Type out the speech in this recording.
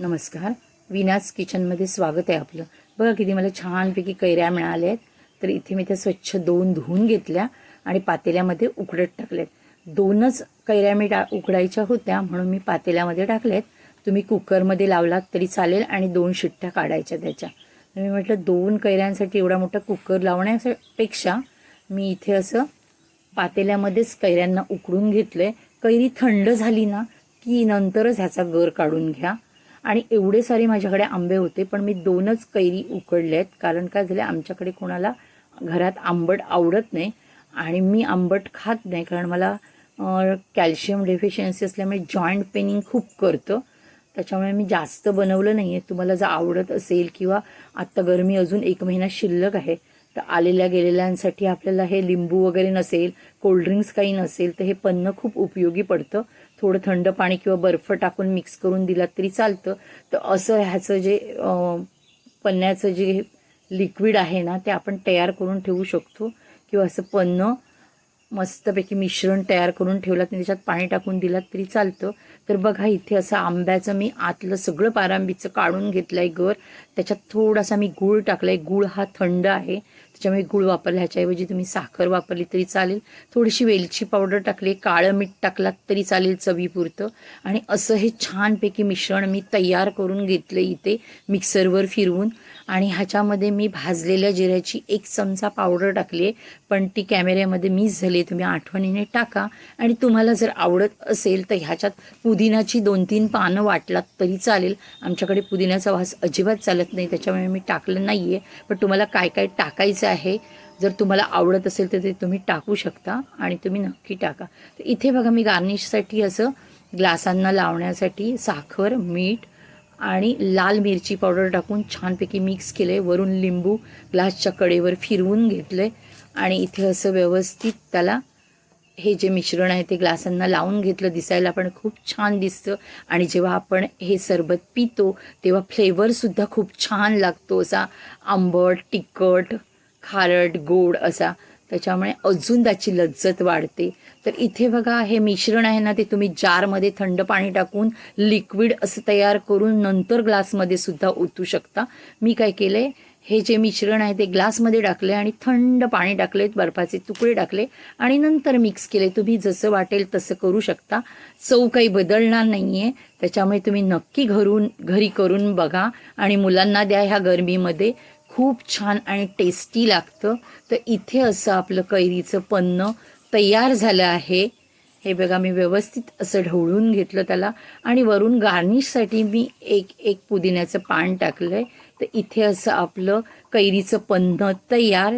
नमस्कार. विनाज किचनमध्ये स्वागत आहे आपलं. बघा किती मला छानपैकी कैऱ्या मिळाल्या आहेत. तर इथे मी त्या स्वच्छ दोन धुवून घेतल्या आणि पातेल्यामध्ये उकडत टाकल्यात दोनच कैऱ्या मी टा उकडायच्या होत्या म्हणून मी पातेल्यामध्ये टाकल्यात तुम्ही कुकरमध्ये लावलात तरी चालेल आणि दोन शिट्ट्या काढायच्या त्याच्या. तर मी म्हटलं दोन कैऱ्यांसाठी एवढा मोठा कुकर लावण्यापेक्षा मी इथे असं पातेल्यामध्येच कैऱ्यांना उकडून घेतलं आहे कैरी थंड झाली ना की नंतरच ह्याचा गर काढून घ्या. आणि एवढे सारे माझ्याकडे आंबे होते पण मी दोनच कैरी उकडले आहेत कारण काय झालं आमच्याकडे कोणाला घरात आंबट आवडत नाही आणि मी आंबट खात नाही कारण मला कॅल्शियम डेफिशियन्सी असल्यामुळे जॉईंट पेनिंग खूप करतं. त्याच्यामुळे मी जास्त बनवलं नाही आहे तुम्हाला जर आवडत असेल किंवा आत्ता गरमी अजून एक महिना शिल्लक आहे तर आलेल्या गेलेल्यांसाठी आपल्याला हे लिंबू वगैरे नसेल कोल्ड्रिंक्स काही नसेल तर हे पन्न खूप उपयोगी पडतं. थोडं थंड पाणी किंवा बर्फ टाकून मिक्स करून दिलात तरी चालतं. तर असं ह्याचं जे अं, पन्न्याचं जे लिक्विड आहे ना ते आपण तयार करून ठेवू शकतो. किंवा असं पन्नं मस्तपैकी मिश्रण तयार करून ठेवलं आणि त्याच्यात पाणी टाकून दिलात तरी चालतं. तर बघा इथे असं आंब्याचं मी आतलं सगळं पारांबीचं काढून घेतलं आहे गर त्याच्यात थोडासा मी गूळ टाकला आहे गूळ हा थंड आहे. त्याच्यामुळे गूळ वापरला ह्याच्याऐवजी तुम्ही साखर वापरली तरी चालेल. थोडीशी वेलची पावडर टाकली काळं मीठ टाकलात तरी चालेल चवीपुरतं. आणि असं हे छानपैकी मिश्रण मी तयार करून घेतलं इथे मिक्सरवर फिरवून. आणि ह्याच्यामध्ये मी भाजलेल्या जिऱ्याची एक चमचा पावडर टाकली आहे. पण ती कॅमेऱ्यामध्ये मिस झाली आहे तुम्ही आठवणीने टाका. आणि तुम्हाला जर आवडत असेल तर ह्याच्यात पुदिनाची दोन तीन पानं वाटलात तरी चालेल. आमच्याकडे पुदिन्याचा वास अजिबात चालत नाही त्याच्यामुळे मी टाकलं नाही आहे पण तुम्हाला काय काय टाकायचं आहे जर तुम्हाला आवडत असेल तर ते तुम्ही टाकू शकता आणि तुम्ही नक्की टाका. तर इथे बघा मी गार्निशसाठी असं ग्लासांना लावण्यासाठी साखर मीठ आणि लाल मिरची पावडर टाकून छानपैकी मिक्स केलं आहे वरून लिंबू ग्लासच्या कडेवर फिरवून घेतलं आहे आणि इथे असं व्यवस्थित त्याला हे जे मिश्रण आहे ते ग्लासांना लावून घेतलं. दिसायला पण खूप छान दिसतं आणि जेव्हा आपण हे सरबत पितो तेव्हा फ्लेवरसुद्धा खूप छान लागतो. असा आंबट तिखट खारट गोड असा. त्याच्यामुळे अजून त्याची लज्जत वाढते. तर इथे बघा हे मिश्रण आहे ना ते तुम्ही जारमध्ये थंड पाणी टाकून लिक्विड असं तयार करून नंतर ग्लासमध्ये सुद्धा ओतू शकता. मी काय केलंय हे जे मिश्रण आहे ते ग्लासमध्ये टाकले आणि थंड पाणी टाकले बर्फाचे तुकडे टाकले आणि नंतर मिक्स केले. तुम्ही जसं वाटेल तसं करू शकता. चव काही बदलणार नाही आहे त्याच्यामुळे तुम्ही नक्की घरून घरी करून बघा आणि मुलांना द्या ह्या गरमीमध्ये. खूप छान आणि टेस्टी लागतं. तर इथे असं आपलं कैरीचं पन्न तयार झालं आहे. हे बघा मी व्यवस्थित असं ढवळून घेतलं त्याला. आणि वरून गार्निशसाठी मी एक एक पुदिन्याचं पान टाकलं आहे तर इथे असं आपलं कैरीचं पन्न तयार